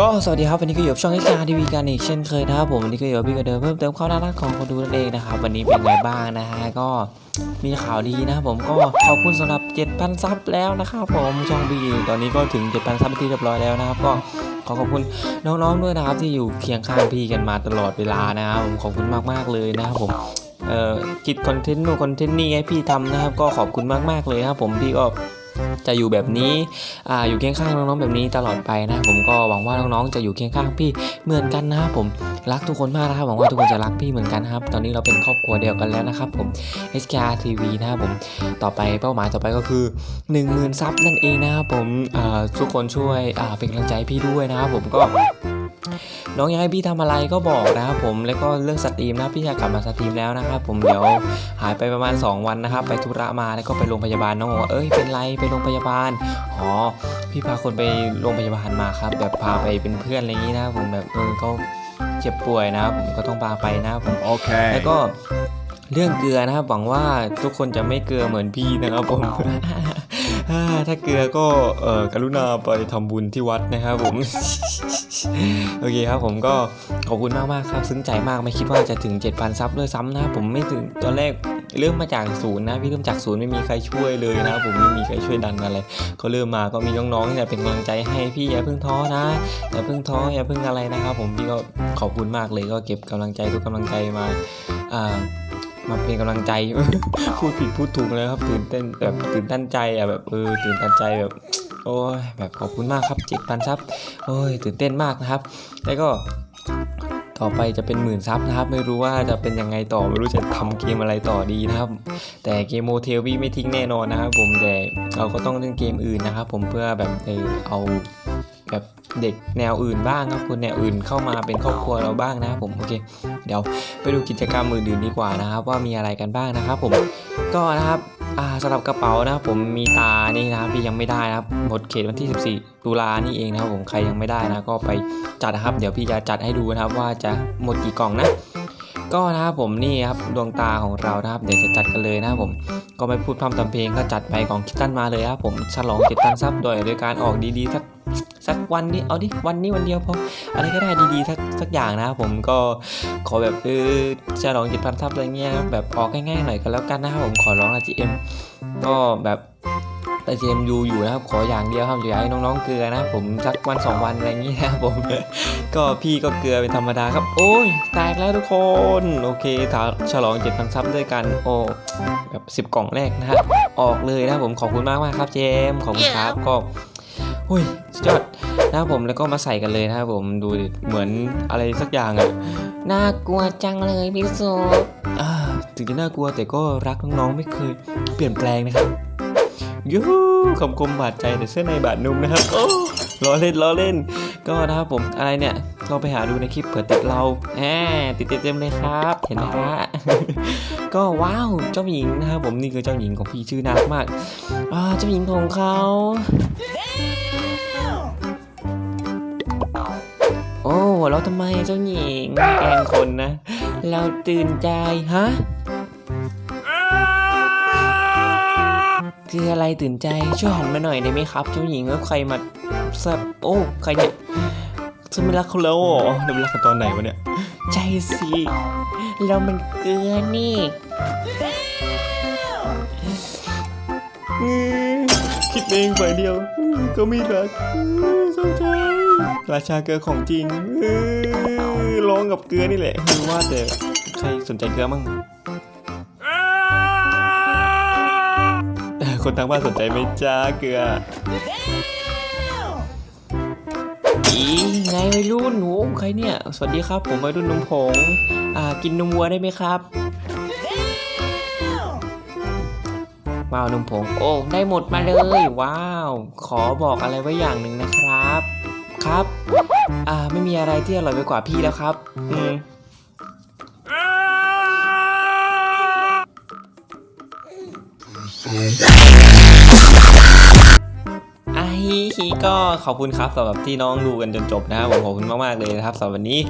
ก็สวัสดีครับวันนี้ก็อยู่กับช่องเอชารทีวีกันอีกเช่นเคยนะครับผมวันนี้ก็อยู่กับพี่กระเดิมเพิ่มเติมความน่ารักของคนดูนั่นเองนะครับวันนี้เป็นไงบ้างนะฮะก็มีข่าวดีนะครับผมก็ขอบคุณสำหรับ 7,000 ซับแล้วนะครับผมช่องบีตอนนี้ก็ถึง 7,000 ซับที่เรียบร้อยแล้วนะครับก็ขอขอบคุณน้องๆด้วยนะครับที่อยู่เคียงข้างพี่กันมาตลอดเวลานะครับผมขอบคุณมากๆเลยนะครับผมเอ่อคิดคอนเทนต์นู่นคอนเทนต์นี่ให้พี่ทำนะครับก็ขอบคุณมากๆเลยครับผมพี่ก็ จะอยู่แบบนี้อ่าอยู่เคียงข้างน้องๆแบบนี้ตลอดไปนะ ผมก็หวังว่าน้องๆจะอยู่เคียงข้างพี่เหมือนกันนะครับผมรักทุกคนมากนะครับหวังว่าทุกคนจะรักพี่เหมือนกันนะครับ ตอนนี้เราเป็นครอบครัวเดียวกันแล้วนะครับผม SKR TV นะครับผมต่อไปเป้าหมายต่อไปก็คือ 10,000ซับนั่นเองนะครับผมอ่าทุกคนช่วยอ่าเป็นกำลังใจพี่ด้วยนะครับผมก็ น้องอยากให้พี่ทำอะไรก็บอกนะครับผมแล้วก็เรื่องสตรีมนะพี่จะกลับมาสตรีมแล้วนะครับผมเดี๋ยวหายไปประมาณ 2 วันนะครับ ไปธุระมาแล้วก็ไปโรงพยาบาลน้องบอกว่าเอ้ยเป็นไรไปโรงพยาบาลอ๋อพี่พาคนไปโรงพยาบาลมาครับ แบบพาไปเป็นเพื่อนอะไรอย่างนี้นะครับผมแบบเออเขาเจ็บป่วยนะครับผมก็ต้องพาไปนะครับผม Okay. แล้วก็เรื่องเกลือนะครับหวังว่าทุกคนจะไม่เกลือเหมือนพี่นะครับผมอ่า ถ้าเกลือก็เออกรุณาไปทำบุญที่วัดนะครับผม โอเคครับผมก็ขอบคุณมากมากครับ ซึ้งใจมากไม่คิดว่าจะถึง 7,000 ซับด้วยซ้ำนะผมไม่ถึงตอนแรกเริ่มมาจากศูนย์นะพี่เริ่มจากศูนย์ไม่มีใครช่วยเลยนะผมไม่มีใครช่วยดันอะไรก็เริ่มมาก็มีน้องๆที่เป็นกำลังใจให้พี่อย่าเพิ่งท้อนะอย่าเพิ่งท้ออย่าเพิ่งอะไรนะครับผมพี่ก็ขอบคุณมากเลยก็เก็บกำลังใจทุกกำลังใจมาอ่า มาเป็นกำลังใจ พูดผิดพูดถูกเลยครับตื่นเต้นแบบตื่นตันใจอะแบบเออตื่นตันใจแบบ โอ้ยแบบขอบคุณมากครับเจ็ดพันซับโอ้ยตื่นเต้นมากนะครับ แล้วก็ต่อไปจะเป็นหมื่นซับนะครับ ไม่รู้ว่าจะเป็นยังไงต่อไม่รู้จะทำเกมอะไรต่อดีนะครับ แต่เกมโมเทลวี่ไม่ทิ้งแน่นอนนะครับผมแต่เราก็ต้องเล่นเกมอื่นนะครับ ผมเพื่อแบบเออเอาแบบเด็กแนวอื่นบ้างครับคนแนวอื่นเข้ามาเป็นครอบครัวเราบ้างนะครับผมโอเค เดี๋ยวไปดูกิจกรรมอื่นๆดีกว่านะครับ ว่ามีอะไรกันบ้างนะครับ ผมก็นะครับสำหรับกระเป๋านะครับผมมีตานี่นะครับที่ยังไม่ได้นะครับหมดเขตวันที่ 14 ตุลานี่เองนะครับผมใครยังไม่ได้นะก็ไปจัดนะครับ เดี๋ยวพี่จะจัดให้ดูนะครับว่าจะหมดกี่กล่องนะก็นะครับผมนี่ครับดวงตาของเรานะครับ เดี๋ยวจะจัดกันเลยนะครับผมก็ไม่พูดพร่ำทำเพลงก็จัดไปของคิดตันมาเลยครับผมฉลองเจ็ดตันซับโดยโดยการออกดีๆสัก สักวันนี้เอาดิวันนี้วันเดียวพออะไรก็ได้ดีๆสักสักอย่างนะครับผมก็ขอแบบเออฉลองเจ็ดพันซับอะไรเงี้ยครับแบบออกง่ายๆหน่อยก็แล้วกันนะครับผมขอร้องละจีเอ็มก็แบบแต่จีเอ็มยูอยู่นะครับขออย่างเดียวครับอยากให้น้องๆเกลือนะครับผมสักวันสองวันอะไรอย่างงี้นะครับผม ก็พี่ก็เกลือเป็นธรรมดาครับ โอ้ยแตกแล้วทุกคน โอเคถาฉลองเจ็ดพันซับด้วยกันโอ้แบบสิบ10กล่องแรกนะฮะออกเลยนะผมขอบคุณมากมากๆครับเจมส์ขอบคุณครับก็ อุ้ยสุดยอดนะครับผมแล้วก็มาใส่กันเลยนะครับผมดูเหมือนอะไรสักอย่างอะน่ากลัวจังเลยพี่สุถึงจะน่ากลัวแต่ก็รักน้องๆไม่เคยเปลี่ยนแปลงนะครับยูหูคำคมบาดใจแต่เสื้อในบาดนุ่มนะครับโอ้ล้อเล่นล้อเล่น ก็นะครับผมอะไรเนี่ยเราไปหาดูในคลิปเผื่อติดเราแหมติดเต็มเลยครับ เห็นไหมฮะก็ว้าวเจ้าหญิงนะครับผมนี่คือเจ้าหญิงของพี่ชื่อน่ารักมากอ่าเจ้าหญิงของเขา โอ้หัวเราะทำไมเจ้าหญิงแกล้งคนนะ เราตื่นใจฮะ คืออะไรตื่นใจช่วยหันมาหน่อยได้ไหมครับเจ้าหญิงแล้วใครมาสับโอ้ใครเนี่ยฉันไม่รักเขาแล้วเหรอเดี๋ยวรักกันตอนไหนวะเนี่ยใช่สิเรามันเกลือนี่คิดเองฝ่ายเดียว ก็ม่รักเศร้าใจราชาเกลือของจริงร้องกับเกลือนี่แหละคือว่าแต่ใครสนใจเกลือมั่งคนทางบ้านสนใจไหมจ้าเกลืออีไงวัยรุ่นหนูใครเนี่ย สวัสดีครับ ผมวัยรุ่นนมผงอ่ากินนมวัวได้ไหมครับ ว้าวนมผง โอ้ ได้หมดมาเลย ว้าว ขอบอกอะไรไว้อย่างหนึ่งนะครับ ครับ อ่า ไม่มีอะไรที่อร่อยไปกว่าพี่แล้วครับ อืมอ ฮิฮิก็ขอบคุณครับสำหรับที่น้องดูกันจนจบนะครับผมขอบคุณมากๆเลยนะครับสำหรับวันนี้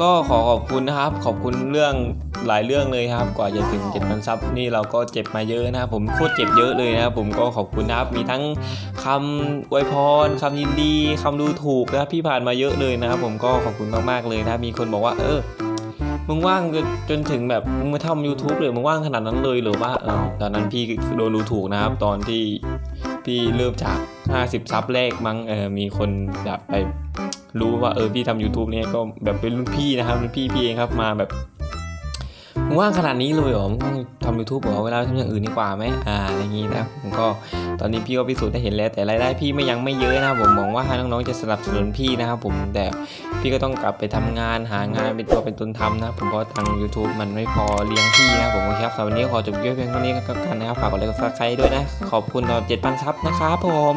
ก็ขอขอบคุณนะครับ ขอบคุณเรื่องหลายเรื่องเลยครับ กว่าจะถึง7,000ซับนี่เราก็เจ็บมาเยอะนะครับผมโคตรเจ็บเยอะเลยนะครับผมก็ขอบคุณนะครับมีทั้งคำอวยพรคำยินดีคำดูถูกนะครับพี่ผ่านมาเยอะเลยนะครับผมก็ขอบคุณมากๆเลยนะมีคนบอกว่า เออมึงว่างจนจนถึงแบบมึงมาทำ YouTube เลยมึงว่างขนาดนั้นเลยหรือว่าเออตอนนั้นพี่โดนดูถูกนะครับ ตอนที่ พี่เริ่มจาก 50 ซับแรกมั้งเออมีคนแบบไปรู้ว่าเออพี่ทำ YouTube เนี่ยก็แบบเป็นรุ่นพี่นะครับรุ่นพี่พี่เองครับมาแบบ มึงว่างขนาดนี้เลยเหรอมึงว่างทำ YouTube เหรอเวลาทำอย่างอื่นดีกว่าไหมอ่าอะไรอย่างงี้นะผมก็ตอนนี้พี่ก็พิสูจน์ได้เห็นแล้วแต่รายได้พี่ไม่ยังไม่เยอะนะผมมองว่าน้องๆจะสนับสนุนพี่นะครับผมแต่พี่ก็ต้องกลับไปทำงานหางานเป็นตัวเป็นตนทำนะผมเพราะทาง YouTube มันไม่พอเลี้ยงพี่นะผมโอเคครับสำหรับวันนี้ขอจบเพียงเท่านี้ก็กันนะครับฝากกดไลค์กดซับสไครต์ด้วยนะขอบคุณตอน7,000ซับนะครับผม